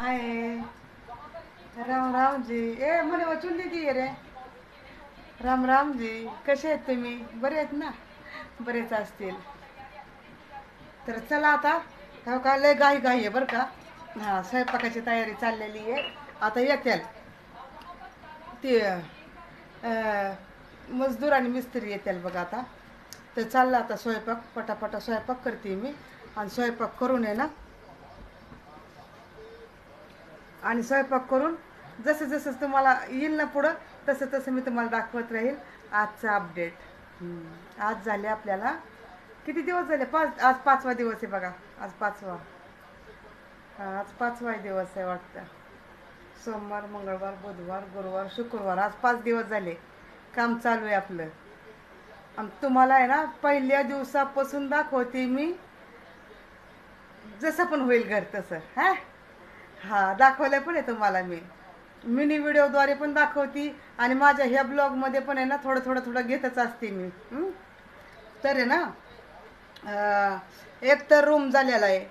हाय राम रामजी ए म्हणे वाचून देते रे। राम रामजी कसे आहेत तुम्ही? बरे आहेत ना? बरेच असतील. तर चला आता. हो का? लय गाई गाई आहे बरं का? हां स्वयंपाकाची तयारी चाललेली आहे. आता येतील ते मजदूर आणि मिस्त्री येतील बघा आता. तर चाललं आता स्वयंपाक. पटापटा स्वयंपाक करते मी. आणि स्वयंपाक करून आहे ना आणि स्वयंपाक करून जसं जसं तुम्हाला येईल ना पुढं तसं तसं मी तुम्हाला दाखवत राहील आजचं अपडेट आज झाले आपल्याला किती दिवस झाले? पाच आज पाचवा दिवस आहे बघा. आज पाचवा. आज पाचवा दिवस आहे वाटतं. सोमवार मंगळवार बुधवार गुरुवार शुक्रवार आज पाच दिवस झाले. काम चालू आहे आपलं. आणि तुम्हाला आहे ना पहिल्या दिवसापासून दाखवते मी. जसं पण होईल घर तसं. हा? हा दाखवलं पण आहे तुम्हाला मी. मिनी व्हिडिओद्वारे पण दाखवती आणि माझ्या ह्या ब्लॉगमध्ये पण आहे ना थोडं थोडं थोडं घेतच असते मी. तर आहे ना एक तर रूम झालेला आहे.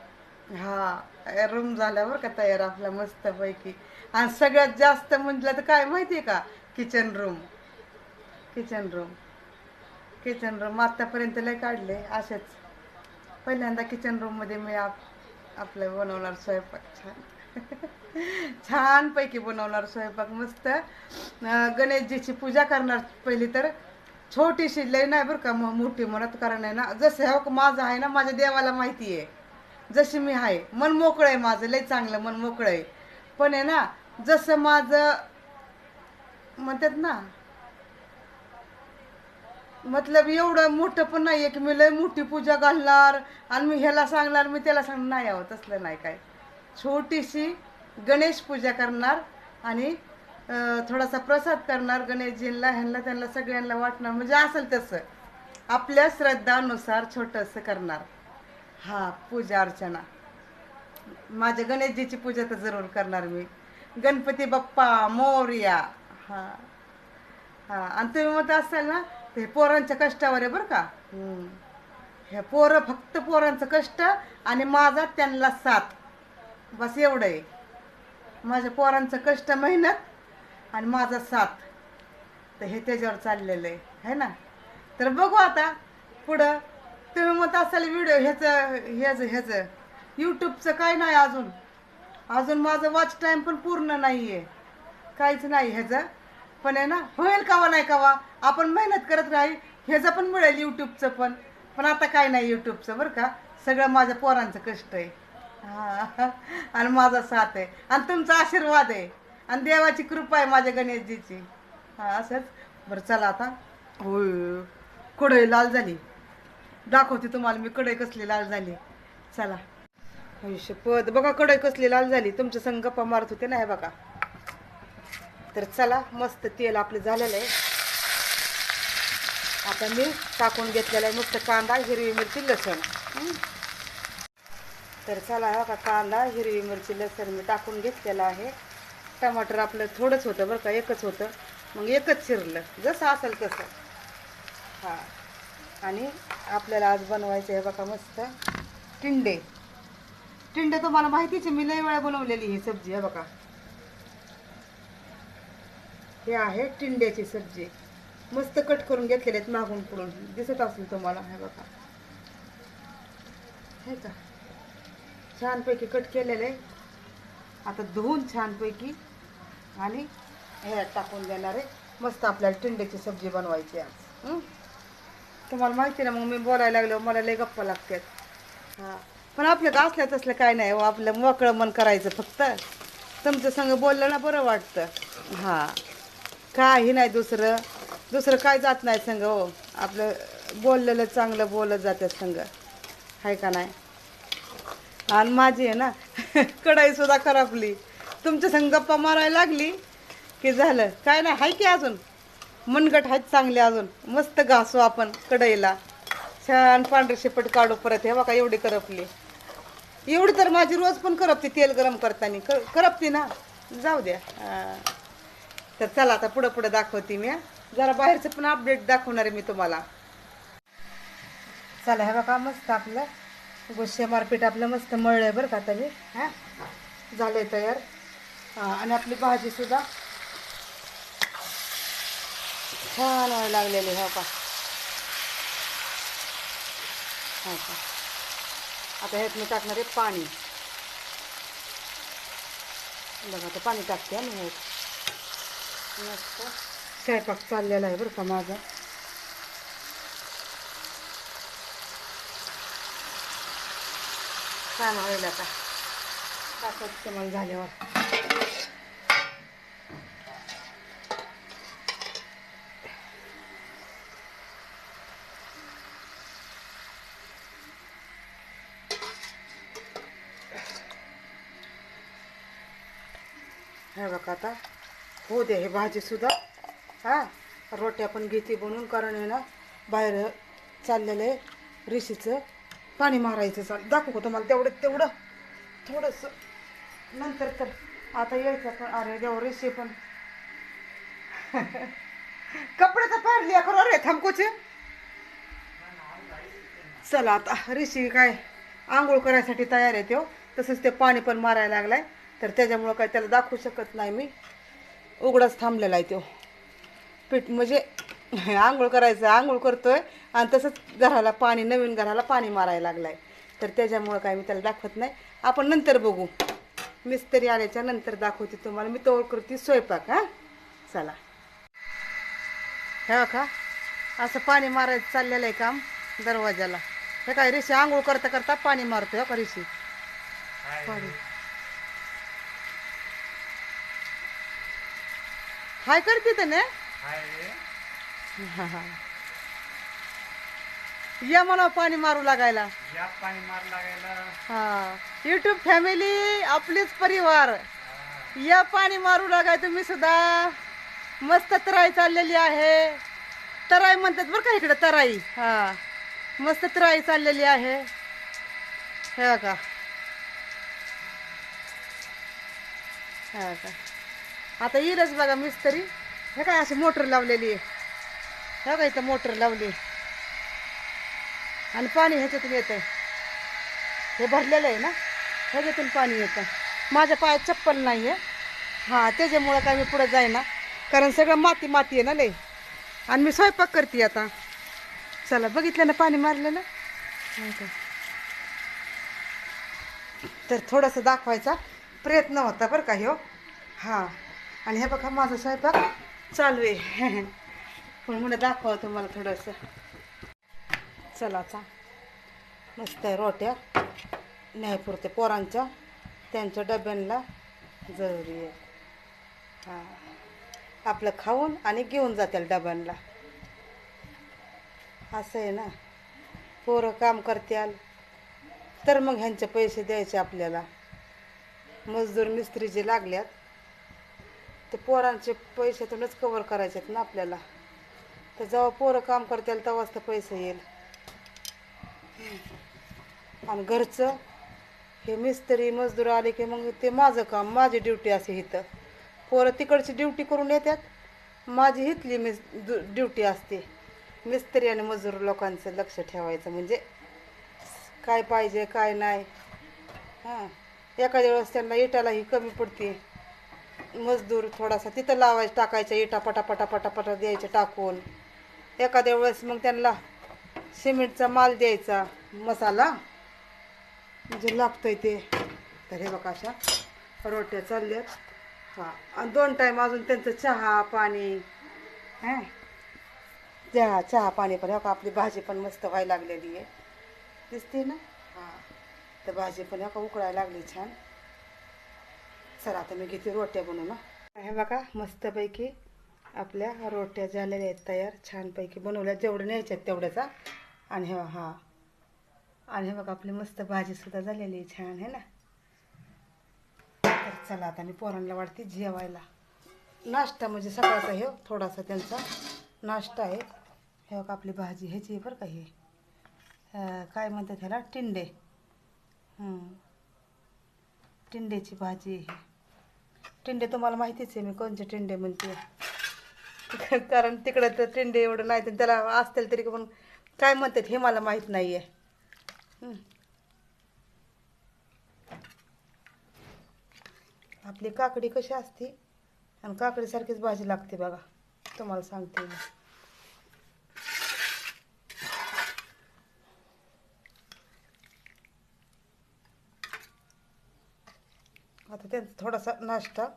हा रूम झाल्यावर का तयार आपला मस्तपैकी. आणि सगळ्यात जास्त म्हटलं तर काय माहिती आहे का? Kitchen room kitchen room kitchen room आत्तापर्यंत लय काढले असेच. पहिल्यांदा किचन रूममध्ये मी आप आपलं बनवणार स्वयंपाक. छान. छानपैकी बनवणार स्वयंपाक मस्त. गणेशजीची पूजा करणार पहिली तर. छोटीशी लय नाही बरं का मग मोठी म्हणत कारण आहे ना जसं हो का माझं आहे ना माझ्या देवाला माहिती आहे. जशी मी आहे मन मोकळं आहे माझं लय चांगलं मन मोकळं आहे. पण आहे ना जसं माझं म्हणतात ना मतलब एवढं मोठं पण नाही आहे की मी लय मोठी पूजा घालणार आणि मी ह्याला सांगणार मी त्याला सांगणार. नाही आहोत तसलं नाही काय. छोटीशी गणेश पूजा करणार आणि थोडासा प्रसाद करणार गणेशजींना ह्यांना त्यांना सगळ्यांना वाटणार. म्हणजे असेल तसं. आपल्या श्रद्धानुसार छोटंसं करणार हा पूजा अर्चना. माझ्या गणेशजीची पूजा तर जरूर करणार मी. गणपती बाप्पा मोर्या हा. हा आणि तुम्ही म्हणत असाल ना हे पोरांच्या कष्टावर आहे बरं का? हे पोरं फक्त पोरांचं कष्ट आणि माझा त्यांना साथ. बस एवढं आहे माझ्या पोरांचं कष्ट मेहनत आणि माझा साथ. तर हे त्याच्यावर चाललेलं आहे है ना? तर बघू आता पुढं. तुम्ही मत असाल व्हिडिओ ह्याचं ह्याचं ह्याचं. यूट्यूबचं काय नाही अजून. अजून माझं वॉच टाईम पण पूर्ण नाही आहे काहीच नाही ह्याचं. पण आहे ना होईल कावा नाही कावा. आपण मेहनत करत राहील ह्याचं पण मिळेल यूट्यूबचं पण. पण आता काय नाही यूट्यूबचं बरं का? सगळं माझ्या पोरांचं कष्ट आहे. हा. आणि माझा साथ आहे. आणि तुमचा आशीर्वाद आहे. आणि देवाची कृपा आहे माझ्या गणेशजीची. हा असंच. बरं चला आता. होय कढई लाल झाली. दाखवते तुम्हाला मी कढई कसली लाल झाली. चला. आयुष्य पद. बघा कढई कसली लाल झाली. तुमच्या संग गप्पा मारत होते ना हे बघा. तर चला मस्त तेल आपलं झालेलं आहे. आता मी टाकून घेतलेला आहे मस्त कांदा हिरवी मिरची लसण. तर चला हा का कांदा हिरवी मिरची लसण मी टाकून घेतलेला आहे. टमाटर आपलं थोडंच होतं बरं का एकच होतं. मग एकच चिरलं जसं असेल तसं. हां. आणि आपल्याला आज बनवायचं आहे बघा मस्त टिंडे. टिंडे तुम्हाला माहितीच आहे मी लई वेळा बनवलेली ही सब्जी आहे बघा. हे आहे टिंड्याची सब्जी. मस्त कट करून घेतलेले आहेत मागून पुढून. दिसत असेल तुम्हाला हे बघा. हे का? छानपैकी कट केलेलं आहे. आता धुवून छानपैकी आणि ह्यात टाकून देणार आहे. मस्त आपल्याला टिंड्याची सब्जी बनवायची आज. तुम्हाला माहिती ना मग मी बोलायला लागलो मला लय गप्पा लागतात. हां. पण आपलं असल्या तसलं काय नाही हो आपलं मोकळं मन करायचं फक्त. तुमचं संग बोललं ना बरं वाटतं. हां. काही नाही दुसरं. दुसरं काय जात नाही संग हो. आपलं बोललेलं चांगलं बोलत जातं संग. आहे का नाही? आणि माझी आहे ना कढाई सुद्धा खराबली. तुमच्या संग गप्पा मारायला लागली की झालं. काय नाही आहे की अजून? मनगट आहेत चांगले अजून. मस्त घासू आपण कढईला. छान पांढरे शेपट काढू परत. हे बघा एवढी करपली. एवढी तर माझी रोज पण करपते तेल गरम करताना. कर करपते ना. जाऊ द्या. तर चला आता पुढं पुढं दाखवते मी जरा बाहेरचं पण अपडेट दाखवणार आहे मी तुम्हाला. चला हे बघा मस्त आपलं. गुस्से मार्केट आपलं मस्त मळलं आहे बरं का आता मी हां? आहे तयार. आणि आपली भाजी सुद्धा छान व्हायला लागलेली हो का? हो का? आता ह्यात मी टाकणार आहे पाणी. बघा आता पाणी टाकते आणि ह्यात. मस्त. स्वयंपाक चाललेला आहे बरं का माझा. छान होईल आता. टाकायचं तुम्हाला झाल्यावर. हे बघा आता. होऊ दे हे भाजीसुद्धा हां रोट्या पण घेते बनवून कारण आहे ना बाहेर चाललेलं आहे रिशीचं पाणी मारायचं चाल दाखवू का तुम्हाला तेवढं तेवढं. थोडंसं. नंतर तर आता यायचं पण अरे देव रेषे पण. कपडे तर पाडली करू अरे थांबकोचे चला आता रेषी काय आंघोळ करायसाठी तयार आहे तो. तसंच ते पाणी पण मारायला लागलाय. तर त्याच्यामुळं काय त्याला दाखवू शकत नाही मी. उघडाच थांबलेला आहे तो. पीठ म्हणजे आंघोळ करायचं आंघोळ करतोय. आणि तसंच घराला पाणी नवीन घराला पाणी मारायला लागलाय. तर त्याच्यामुळं काय मी त्याला दाखवत नाही. आपण नंतर बघू. मिस्त्री आल्याच्यानंतर दाखवते तुम्हाला. मी तोवर करते स्वयंपाक हां? चला. हे का? असं पाणी मारायचं चाललेलं आहे काम दरवाजाला. हे काय ऋषी आंघोळ करता करता पाणी मारतोय हो का ऋषी? पाणी. हाय करते तर ना? हा, हा. या म्हणा पाणी मारू लागायला. या पाणी मार लागायला. हा. युट्यूब फॅमिली आपलीच परिवार. या पाणी मारू लागाय तुम्ही सुद्धा. मस्त तराई चाललेली आहे. तराई म्हणतात बरं का इकडे तराई. हा. मस्त तराई चाललेली आहे. हे का हा का आता येईलच बघा मिस्त्री. हे काय अशी मोटर लावलेली आहे. हे का इथं मोटर लावली आणि पाणी ह्याच्यातून येत. आहे हे भरलेलं आहे ना? ह्याच्यातून पाणी येतं. माझ्या पायात चप्पल नाही आहे हां त्याच्यामुळं काय मी पुढं जाईना. कारण सगळं माती माती आहे ना लय. आणि मी स्वयंपाक करते आता. चला बघितलं ना पाणी मारलेलं हो का? तर थोडंसं दाखवायचा प्रयत्न होता बरं का ह्यो. हां. आणि हे बघा माझा स्वयंपाक चालू आहे. पण मला दाखवा तुम्हाला थोडंसं. चला चा. मस्त आहे रोट्या. न्यायपुरते पोरांच्या. त्यांच्या डब्यांना जरुरी आहे. हां. आपलं खाऊन आणि घेऊन जातील डब्यांना. असं आहे ना. पोरं काम करत्याल तर मग ह्यांचे पैसे द्यायचे आपल्याला. मजदूर मिस्त्री जे लागल्यात ते पोरांचे पैशातूनच कवर करायचे आहेत ना आपल्याला. तर जेव्हा पोरं काम करतील तेव्हाच तर पैसे येईल. आणि घरचं हे मिस्त्री मजदूर आले की मग ते माझं काम माझी ड्युटी असे इथं. पोरं तिकडची ड्युटी करून येतात माझी इथली मिस ड्युटी असते. मिस्त्री आणि मजूर लोकांचं लक्ष ठेवायचं म्हणजे काय पाहिजे काय नाही. हां. एखाद्या वेळेस त्यांना इटालाही कमी पडते. मजदूर थोडासा तिथं लावायचं टाकायच्या इटा पटा पटा पटा पटा द्यायच्या टाकून. एखाद्या वेळेस मग त्यांना सिमेंटचा माल द्यायचा मसाला. म्हणजे लागतंय ते. तर हे बघा अशा रोट्या चालल्यात. हां. आणि दोन टाईम अजून त्यांचं चहा पाणी. हां. चहा चहा पाणी पण. हो का आपली भाजी पण मस्त व्हायला लागलेली आहे. दिसते ना? हां. तर भाजी पण हो का उकळायला लागली छान. चला आता मी घेते रोट्या बनवून ना हे बघा मस्तपैकी आपल्या रोट्या झालेल्या आहेत तयार छानपैकी बनवल्या जेवढ्या न्यायच्यात तेवढ्याचा आणि हे हा. आणि हे बघा आपली मस्त भाजीसुद्धा झालेली आहे छान आहे ना? तर चला आता मी पोरांना वाढते जेवायला. नाश्ता म्हणजे सकाळचा हे थोडासा त्यांचा नाश्ता आहे. हे बघा आपली भाजी ह्याची बरं का हे. काय म्हणतात ह्याला? टिंडे. टिंडेची भाजी आहे ही. टिंडे तुम्हाला माहितीच आहे मी कोणते टिंडे म्हणते. कारण तिकडं तर टिंडे एवढं नाही तर त्याला असतील तरी पण काय म्हणतात हे मला माहीत नाही आहे आपली काकडी कशी असते? आणि काकडीसारखीच भाजी लागते बघा तुम्हाला सांगते मी. आता त्यांचा थोडासा नाश्ता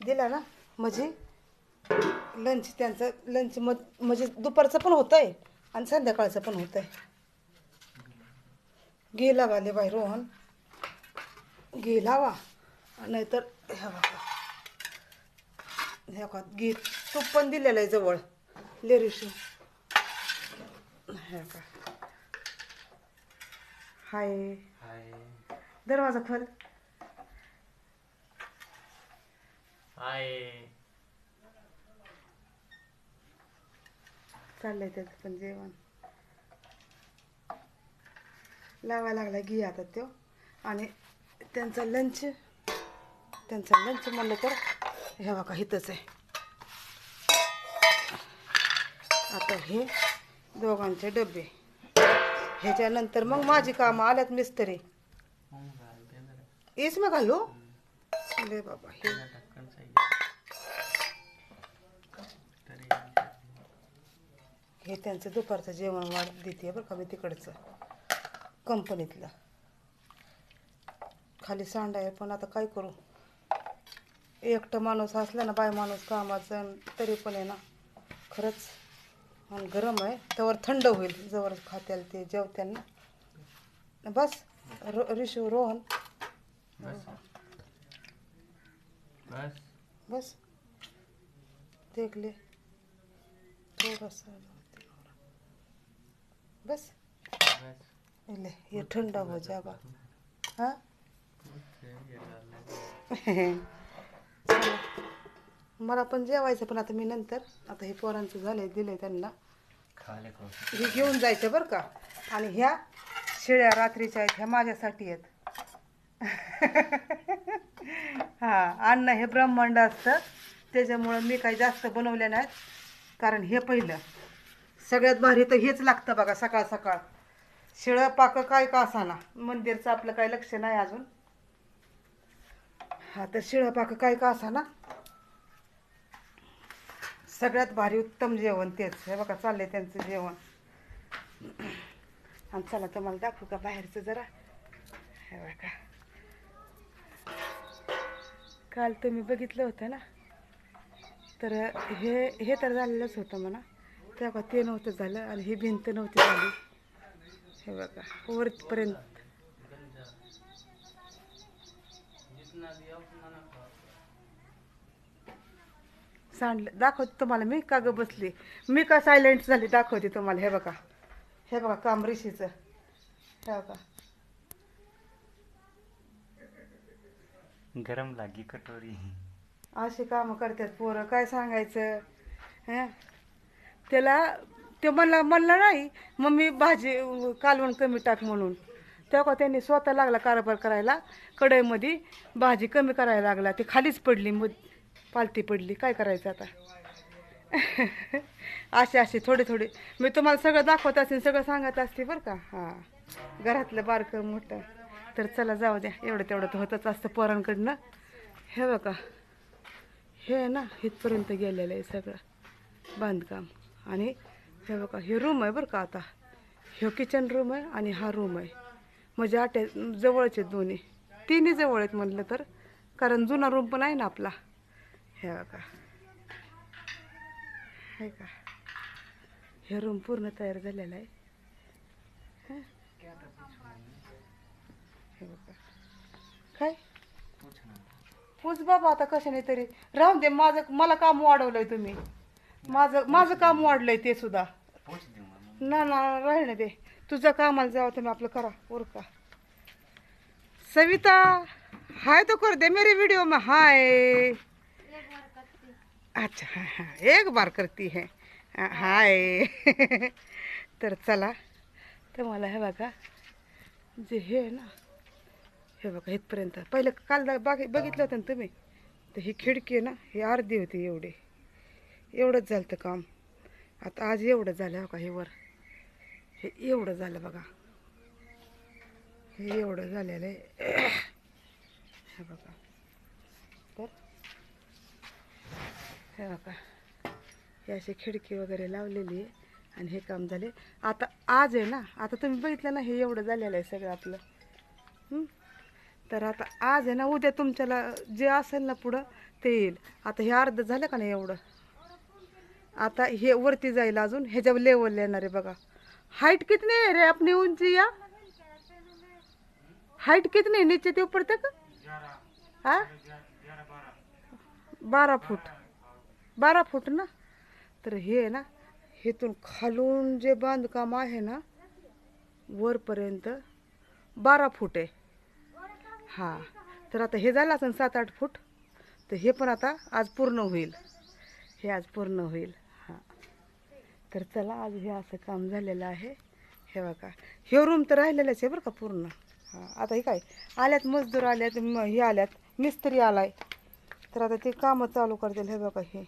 दिला ना म्हणजे लंच त्यांचं लंच मग म्हणजे दुपारचं पण होतं आहे आणि संध्याकाळचं पण होतं आहे गेला वाले बाई रोहन गेला वा नाहीतर ह्या बघा. ह्या बघा गे तूप पण दिलेलं आहे जवळ. लेरिशू ह्या का हाय. हाय. दरवाजा खोल. हाय. चाललंय त्याचं पण जेवण. लावायला लागला घी आता तो. आणि त्यांचा लंच त्यांचा लंच म्हणलं तर हे बघा इथंच आहे. आता हे दोघांचे डबे. ह्याच्यानंतर मग माझी कामं आल्यात मिस्त्री. मग घाल बाबा हे त्याला ढक्कन सांगितलं. तरी हे त्यांचं दुपारचं जेवण वाढ देते बरं का मी तिकडचं. कंपनीतलं. खाली सांड आहे पण आता काय करू? एकटं माणूस असला ना बाय माणूस कामाचं तरी पण आहे ना. खरंच. आणि गरम आहे त्यावर थंड होईल जवळ खात्याल ते जेवत्याल ना. बस रो रिशू रोहन. बस. बस. बस. देख ले थोडासा. बस. ले ये ठंडा हो जाएगा. हाँ. मला पण जेवायचं पण आता मी नंतर आता हे पोरांचं झालंय दिलंय त्यांना. हे घेऊन जायचं बरं का. आणि ह्या शिळ्या रात्रीच्या आहेत ह्या माझ्यासाठी आहेत. हा अन्न हे ब्रह्मांड असतं. त्याच्यामुळं मी काही जास्त बनवले नाहीत. कारण हे पहिलं. सगळ्यात भारी तर हेच लागतं बघा सकाळ सकाळ. शिळं पाक काय का असाना? मंदिरचं आपलं काय लक्ष नाही अजून. हा तर शिळं पाक काय का असाना? सगळ्यात भारी उत्तम जेवण तेच. हे बघा चाललंय त्यांचं जेवण. आणि चला तुम्हाला दाखवू का बाहेरचं जरा? हे बघा. काल तुम्ही बघितलं होतं ना? तर हे हे तर झालेलंच होतं म्हणा. तेव्हा ते नव्हतं झालं आणि ही भिंत नव्हती झाली. हे बघा वरपर्यंत. सांडलं दाखवते तुम्हाला मी का ग बसली. मी का सायलेंट झाली दाखवते तुम्हाला हे बघा. हे बघा काम ऋषीचं हे बघा. गरम लागी कटोरी. अशी कामं करतात पोरं काय सांगायचं? हं? त्याला ते म्हणला म्हणला नाही मग मी भाजी कालवण कमी टाक म्हणून. तेव्हा त्यांनी स्वतः लागला कारभार करायला कढईमध्ये भाजी कमी करायला लागला. ती खालीच पडली मग पालती पडली. काय करायचं आता? असे असे थोडे थोडे. मी तुम्हाला सगळं दाखवत असेल सगळं सांगत असते बरं का? हां. घरातलं बारकं मोठं. तर चला जाऊ द्या. एवढं तेवढं तर होतच असतं पोरांकडनं. हे बघा. हे ना इथपर्यंत गेलेलं आहे सगळं बांधकाम. आणि हे बघा हे रूम आहे बरं का आता. हे किचन रूम आहे आणि हा रूम आहे. म्हणजे आटे जवळचे दोन्ही. तिन्ही जवळ आहेत म्हटलं तर कारण जुना रूम पण आहे ना आपला. हे बघा. हे का? हे रूम पूर्ण तयार झालेला आहे. हं? हे बघा. काय? पूज बाबा आता कशाने तरी. राहून दे माझं मला काम वाढवलंय तुम्ही. माझं माझं काम वाढलंय ते सुद्धा. पोच देऊ मग ना ना राहील ना दे तुझं कामाला जावं तुम्ही आपलं करा उरका. सविता हाय तो कर दे मेरे वीडियो में हाय. अच्छा हां हां एक बार करती है. हाय. तर चला. तर मला हे बघा जे हे आहे ना हे बघा इथपर्यंत. पहिलं काल दा- बाग बघितलं होतं ना तुम्ही? तर ही खिडकी आहे ना ही अर्धी होती एवढी. एवढंच झालं तर काम. आता आज एवढं झालं हो का हे वर. हे एवढं झालं बघा. हे एवढं झालेलं आहे. हे बघा. तर हे बघा. हे अशी खिडकी वगैरे लावलेली आहे आणि हे काम झाले. आता आज आहे ना आता तुम्ही बघितलं ना हे एवढं झालेलं आहे सगळं आपलं. तर आता आज आहे ना उद्या तुमच्याला जे असेल ना पुढं ते येईल. आता हे अर्ध झालं का नाही एवढं? आता हे वरती जाईल अजून ह्याच्यावर लेवल येणार आहे बघा. हाईट कितनी आहे रे आपली उंची या? हाईट कितनी है नीचे ते ऊपर तक हाँ? बारा फूट. बारा फूट ना? तर हे आहे ना हेतून खालून जे बांधकाम आहे ना वरपर्यंत बारा फूट आहे. हा. तर आता हे झालं असेल सात आठ फूट तर हे पण आता आज पूर्ण होईल. हे आज पूर्ण होईल. तर चला आज हे असं काम झालेलं आहे. हे बघा. हे रूम तर राहिलेलंच आहे बरं का पूर्ण. हां आता हे काय? आल्यात मजदूर आल्यात हे आल्यात मिस्त्री आलाय. तर आता ते कामं चालू करतील हे बघा हे.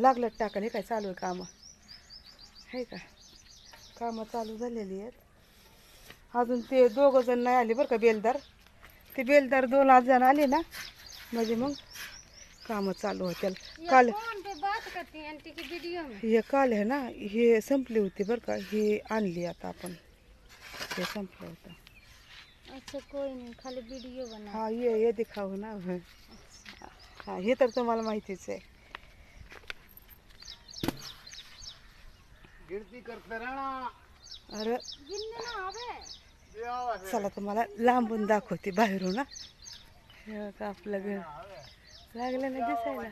लागलं टाकायला हे काय चालू आहे कामं? हे का? कामं चालू झालेली आहेत. अजून ते दोघं जण नाही आले बरं का बेलदार? ते बेलदार दोन आज जण आले ना? म्हणजे मग कामं चालू होतील काल फोन पे बात करती हैं आंटी की वीडियो में। काल आहे ना हे संपली होती बरं का हे आणली आता आपण. हे संपलं होतं. अच्छा कोई नहीं खाली वीडियो बना. हा ये ये दिखाऊ ना. हं. हा तर तुम्हाला माहितीच आहे. अरे गिनने ना आवे. चला तुम्हाला लांबून दाखवते बाहेरून ना हे आपलं घर. लागलं ना दिसायला.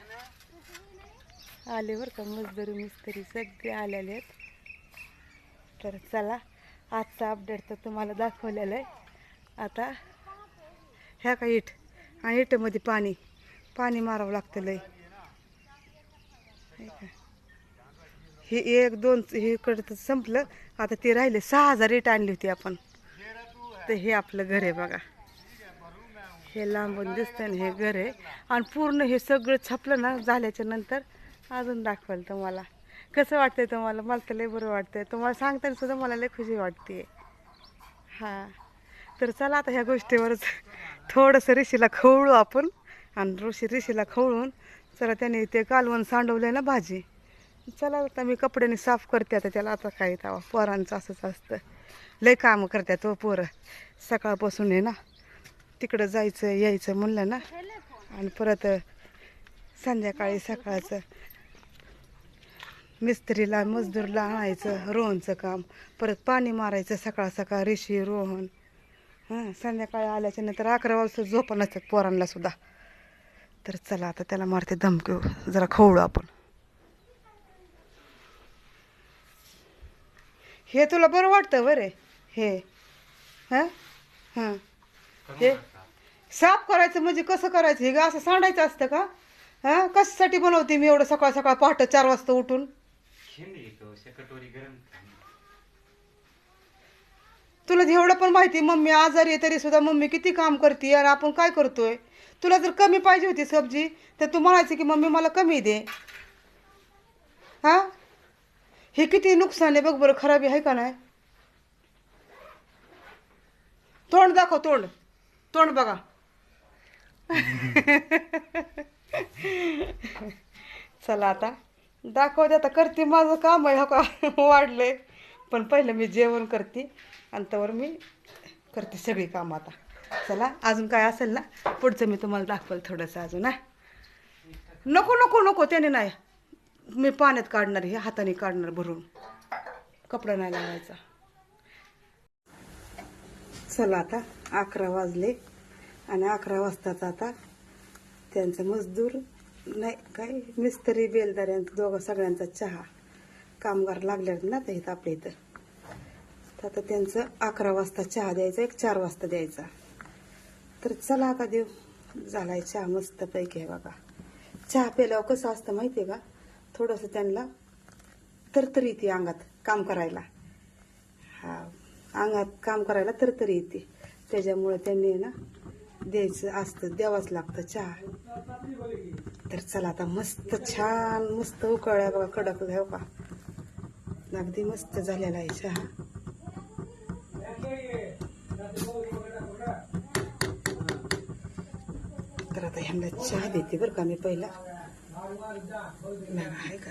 आले बरं का मजदूर मिस्त्री सगळे आलेले आहेत. तर चला आजचा अपडेट तर तुम्हाला दाखवलेलं आहे. आता ह्या का इट आणि इटमध्ये पाणी पाणी मारावं लागतं लय. हे का? हे एक दोन हे कडं संपलं. आता ते राहिले सहा हजार इट आणली होती आपण. तर हे आपलं घर आहे बघा. हे लांबून दिसतं ना हे घर आहे. आणि पूर्ण हे सगळं छापलं ना झाल्याच्यानंतर अजून दाखवाल तुम्हाला. कसं वाटतंय तुम्हाला? मला तर लय बरं वाटतंय. तुम्हाला सांगताना सुद्धा मला लय खुशी वाटते हां. तर चला आता ह्या गोष्टीवरच थोडंसं ऋषीला खवळू आपण. आणि ऋषी ऋषीला खवळून चला त्याने ते कालवण सांडवलं ना भाजी. चला आता मी कपड्याने साफ करते आता त्याला. आता काय तवा पोरांचं असंच असतं. लय कामं करते तो हो पोरं. सकाळपासून आहे ना. तिकडं जायचं यायचं म्हणलं ना. आणि परत संध्याकाळी सकाळचं मिस्त्रीला मजदूरला आणायचं रोहनचं काम. परत पाणी मारायचं सकाळ सकाळ ऋषी रोहन. हां संध्याकाळी आल्याच्यानंतर अकरा वाजता झोपा नसतात पोरांना सुद्धा. तर चला आता त्याला मारते धमकी जरा खवळू आपण. हे तुला बरं वाटतं बरे हे. हां? हां. हे. साफ करायचं म्हणजे कसं करायचं? हे ग असं सांडायचं असतं का? हां? कशासाठी बनवते मी एवढं सकाळ सकाळ पहाटे चार वाजता उठून? तुला एवढं पण माहिती मम्मी आजारी आहे तरी सुद्धा मम्मी किती काम करते आणि आपण काय करतोय? तुला जर कमी पाहिजे होती सब्जी तर तू म्हणायची की मम्मी मला कमी दे. हा? हे किती नुकसान आहे बघ बरं खराबी आहे का नाही? तोंड दाखव तोंड. तोंड बघा. चला आता. दाखवते आता करते. माझं काम आहे हो का? वाढले पण पहिलं मी जेवण करते आणि त्यावर मी करते सगळी कामं आता. चला अजून काय असेल ना पुढचं मी तुम्हाला दाखवलं थोडंसं अजून हा. नको नको नको त्याने नाही. मी पाण्यात काढणार हे हाताने काढणार भरून. कपडा नाही लावायचा. चला आता अकरा वाजले. आणि अकरा वाजताच आता त्यांचा मजदूर नाही काय? मिस्त्री बेलदार यांचा दोघं सगळ्यांचा चहा कामगार लागले ना तर इथं आपल्या इथं. तर आता त्यांचं अकरा वाजता चहा द्यायचा एक चार वाजता द्यायचा. तर चला आता देऊ झालाय चहा मस्त पैकी आहे बघा. चहा प्यायल्यावर कसं असतं माहिती आहे का? थोडंसं त्यांना तरतरी येते अंगात काम करायला. हा अंगात काम करायला तरतरी येते. त्याच्यामुळे त्यांनी ना द्यायचं असतं द्यावाच लागतं चहा. तर चला आता मस्त छान मस्त उकळ्या बघा कडक घ्याव हो का? अगदी मस्त झालेला आहे चहा. तर आता ह्यांना चहा देते बरं का मी पहिला. आहे का?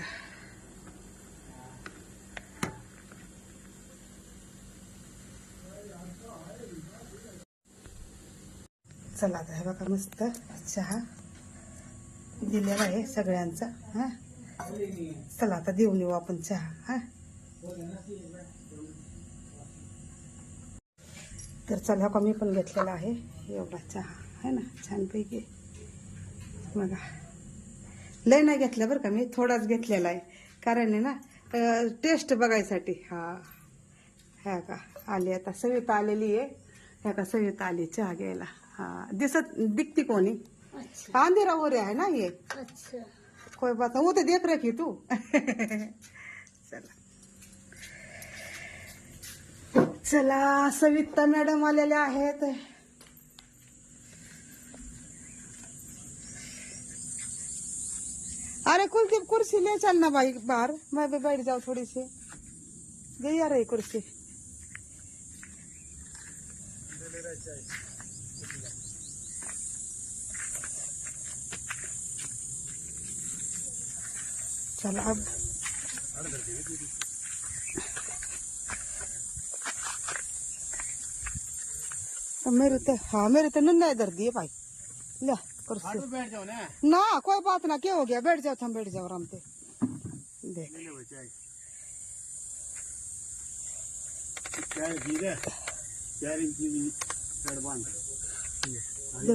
चला आता. हे बघा मस्त चहा दिलेला आहे सगळ्यांचा हा? चला आता देऊन येऊ आपण चहा हा? तर चला का मी पण घेतलेला आहे एवढा चहा आहे ना? छानपैकी. बघा. लय नाही घेतलं बरं का मी थोडाच घेतलेला आहे. कारण आहे ना टेस्ट बघायसाठी. हा. ह्या का आली आता सविता आलेली आहे. ह्या का सविता आली चहा घ्यायला. हा दिसत दिखती कोणी अच्छा। अंधेरा हो रहा है ना ये। अच्छा। कोई बात वो तो देख रखी तू। चला। चला सविता मॅडम आलेल्या आहेत अरे कुलदीप कुर्सी ले चल ना भाई बाहर। मैं भी बैठ जाऊँ थोड़ी सी। दे यार ये कुर्सी। चला अब। तो मेरे तो हाँ मेरे तो नन्ना इधर दिए भाई। ले कुर्सी बैठ जाओ ना। ना कोई बात ना क्या हो गया? बैठ जाओ तुम बैठ जाओ आराम से। देख।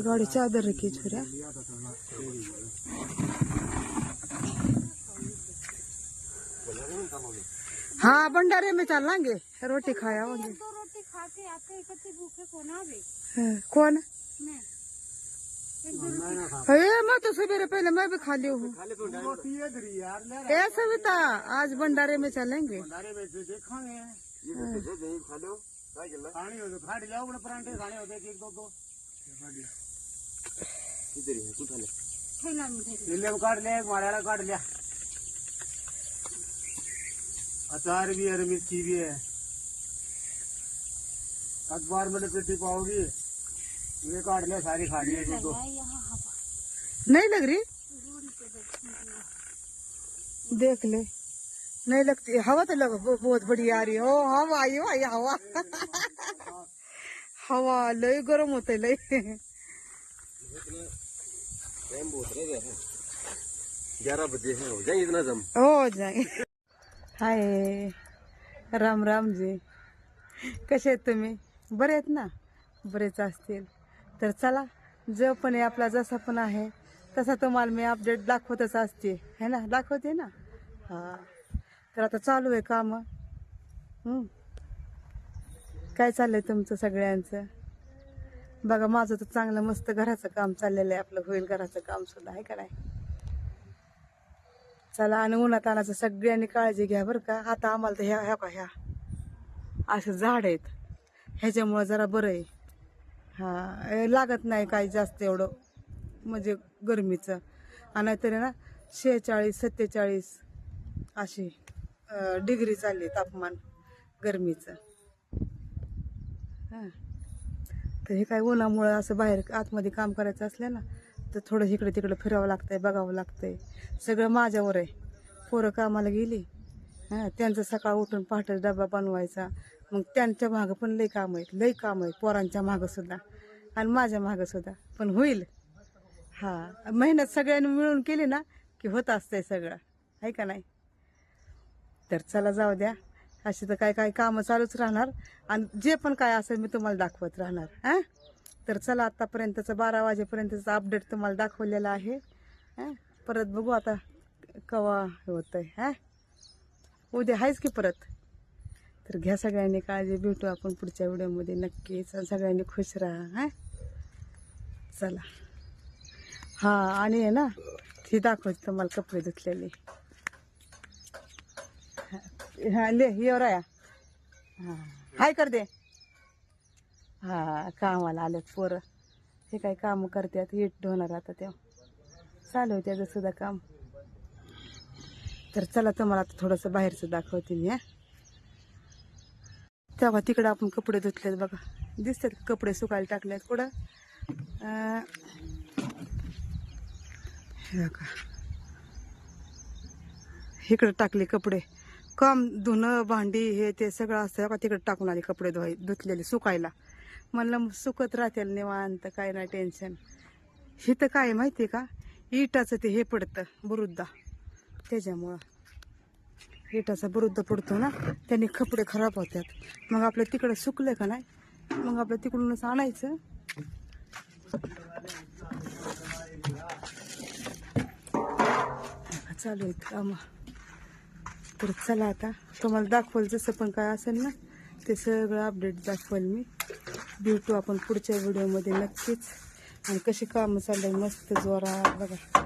गाड़ी चादर रखी छोरा। हाँ भंडारे में चल लेंगे रोटी खाया होंगे। दो रोटी खा के आते हैं कति भूखे को ना बे हाँ, कौन? मैं। एक दो रोटी। अरे मैं तो सवेरे पहले मैं भी खा ली हूँ। ए सविता आज भंडारे में चलेंगे। देखांगे। खाने हो तो खा लिया अचार भी है मिर्ची भी है। अखबार में पेटी पाओगी। ये काट लिया सारी खा ली है यहाँ नहीं लग रही? देख ले। नहीं लगती। हवा तो लग बहुत बढ़िया आ रही है। ओ हवा आई भाई हवा। हवा लय गरम होते लय ग्यारह बजे है हो जाए इतना जम। हो जाए हाय. राम रामजी कसे आहेत तुम्ही? बरे आहेत ना? बरेच असतील. तर चला जो पण आहे आपला जसा पण आहे तसा तुम्हाला मी अपडेट दाखवतच असते. है ना? दाखवते ना? हां. तर आता चालू आहे काम. काय चाललंय तुमचं सगळ्यांचं? बघा माझं तर चांगलं मस्त घराचं काम चाललेलं आहे. आपलं होईल घराचं काम सुद्धा आहे का नाही? चला आणि उन्हात आणायचं सगळ्यांनी काळजी घ्या बरं का. आता आम्हाला तर ह्या ह्या का ह्या? असे झाड आहेत. ह्याच्यामुळं जरा बरं आहे. हां लागत नाही काही जास्त एवढं म्हणजे गरमीचं. आणि तरी ना शेहेचाळीस सत्तेचाळीस अशी डिग्री चालली तापमान गरमीचं. हां. तर हे काय उन्हामुळं असं बाहेर आतमध्ये काम करायचं असलं ना तर थोडं इकडे तिकडे फिरावं लागतंय बघावं लागतंय. सगळं माझ्यावर आहे. पोरं कामाला गेली. हां त्यांचं सकाळ उठून पहाटे डबा बनवायचा. मग त्यांच्या मागं पण लई काम आहेत. लई काम आहेत. पोरांच्या मागं सुद्धा. आणि माझ्या मागं सुद्धा. पण होईल. हां मेहनत सगळ्यांनी मिळून केली ना की होत असतंय सगळं. आहे का नाही? तर चला जाऊ द्या. अशी तर काय काय कामं चालूच राहणार. आणि जे पण काय असेल मी तुम्हाला दाखवत राहणार. हां? तर चला आत्तापर्यंतचं बारा वाजेपर्यंतचं अपडेट तुम्हाला दाखवलेलं आहे. हां? परत बघू आता कवा होतं आहे हां? उद्या आहेच की परत? तर घ्या सगळ्यांनी काळजी भेटू आपण पुढच्या व्हिडिओमध्ये. नक्कीच सगळ्यांनी खुश राहा. हां? चला. हां आणि आहे ना ती दाखवते तुम्हाला कपडे धुतलेले. हा ले येऊ राया हाय कर दे. हा कामाला आले पोरं. हे काय काम करतात हिट ढोणार आता तेव्हा. चालू आहे त्याचं सुद्धा काम. तर चला तुम्हाला आता थोडंसं बाहेरचं दाखवते मी तेव्हा तिकडं आपण कपडे धुतलेत बघा. दिसतात कपडे सुकायला टाकलेत कुठं? हे का इकडे टाकले कपडे. काम धुणं भांडी हे ते सगळं असतं का तिकडे टाकून आले कपडे धुवाय धुतलेले सुकायला. म्हणलं सुखत सुकत राहतील निवांत काय नाही टेन्शन हे तर काय माहिती का? इटाचं ते हे पडतं बुरुद्दा त्याच्यामुळं इटाचा बुरुद्ध पडतो ना त्यांनी कपडे खराब होतात मग आपलं तिकडं सुकलं का नाही? मग आपलं तिकडूनच आणायचं. चालू आहेत काम तर चला आता. तुम्हाला दाखवाल जसं पण काय असेल ना ते सगळं अपडेट दाखवाल मी. भेटू आपण पुढच्या व्हिडिओमध्ये नक्कीच. आणि कशी कामं चाललंय मस्त जोरात बघा.